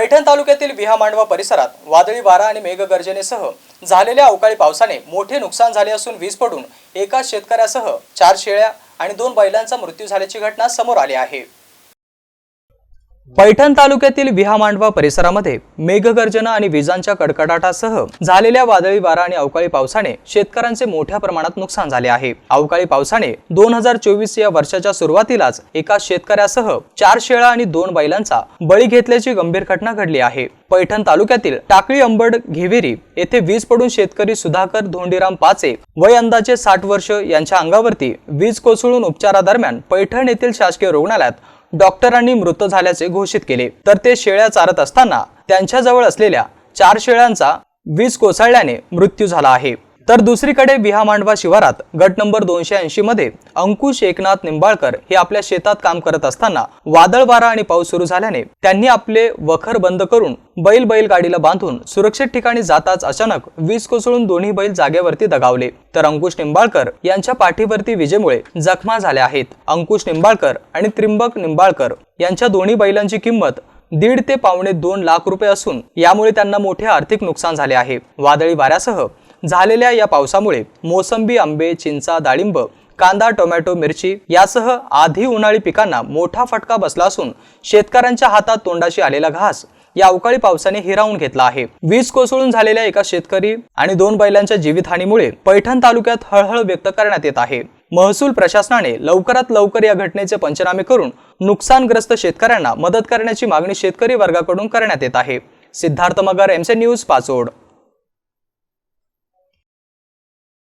पैठण तालुक्यातील विहा मांडवा परिसरात वादळी वारा आणि मेघगर्जनेसह झालेल्या अवकाळी पावसाने मोठे नुकसान झाले असून वीज पडून एका शेतकऱ्यासह चार शेळ्या आणि दोन बैलांचा मृत्यू झाल्याची घटना समोर आली आहे. पैठण तालुक्यातील विहामांडवा परिसरामध्ये मेघगर्जना आणि विजांच्या कडकडाटासह झालेल्या वादळी वारा आणि अवकाळी पावसाने शेतकऱ्यांचे मोठ्या प्रमाणात नुकसान झाले आहे. अवकाळी पावसाने दोन हजार चोवीस या वर्षाच्या सुरुवातीलाच एका शेतकऱ्यासह चार शेळा आणि दोन बैलांचा बळी घेतल्याची गंभीर घटना घडली आहे. पैठण तालुक्यातील टाकळी अंबड घेवेरी येथे वीज पडून शेतकरी सुधाकर धोंडीराम पाचे वय अंदाजे साठ वर्ष यांच्या अंगावरती वीज कोसळून उपचारादरम्यान पैठण येथील शासकीय रुग्णालयात डॉक्टरांनी मृत झाल्याचे घोषित केले. तर ते शेळ्या चारत असताना त्यांच्याजवळ असलेल्या चार शेळ्यांचा वीज कोसळल्याने मृत्यू झाला आहे. तर दुसरीकडे विहामांडवा शिवारात गट नंबर दोनशे ऐंशी मध्ये अंकुश एकनाथ निंबाळकर हे आपल्या शेतात काम करत असताना वादळ वारा आणि पाऊस सुरू झाल्याने त्यांनी आपले वखर बंद करून बैल बैल गाडीला बांधून सुरक्षित ठिकाणी जाताच अचानक वीज कोसळून दोन्ही बैल जागेवरती दगावले. तर अंकुश निंबाळकर यांच्या पाठीवरती विजेमुळे जखमा झाल्या आहेत. अंकुश निंबाळकर आणि त्रिंबक निंबाळकर यांच्या दोन्ही बैलांची किंमत दीड ते पावणे दोन लाख रुपये असून यामुळे त्यांना मोठे आर्थिक नुकसान झाले आहे. वादळी वाऱ्यासह झालेल्या या पावसामुळे मोसंबी आंबे चिंचा डाळिंब कांदा टोमॅटो मिरची यासह आधी उन्हाळी पिकांना मोठा फटका बसला असून शेतकऱ्यांच्या हातात तोंडाशी आलेला घास या अवकाळी पावसाने हिरावून घेतला आहे. वीज कोसळून झालेल्या एका शेतकरी आणि दोन बैलांच्या जीवितहानीमुळे पैठण तालुक्यात हळहळ व्यक्त करण्यात येत आहे. महसूल प्रशासनाने लवकरात लवकर या घटनेचे पंचनामे करून नुकसानग्रस्त शेतकऱ्यांना मदत करण्याची मागणी शेतकरी वर्गाकडून करण्यात येत आहे. सिद्धार्थ मगर एमसे न्यूज पाचोड.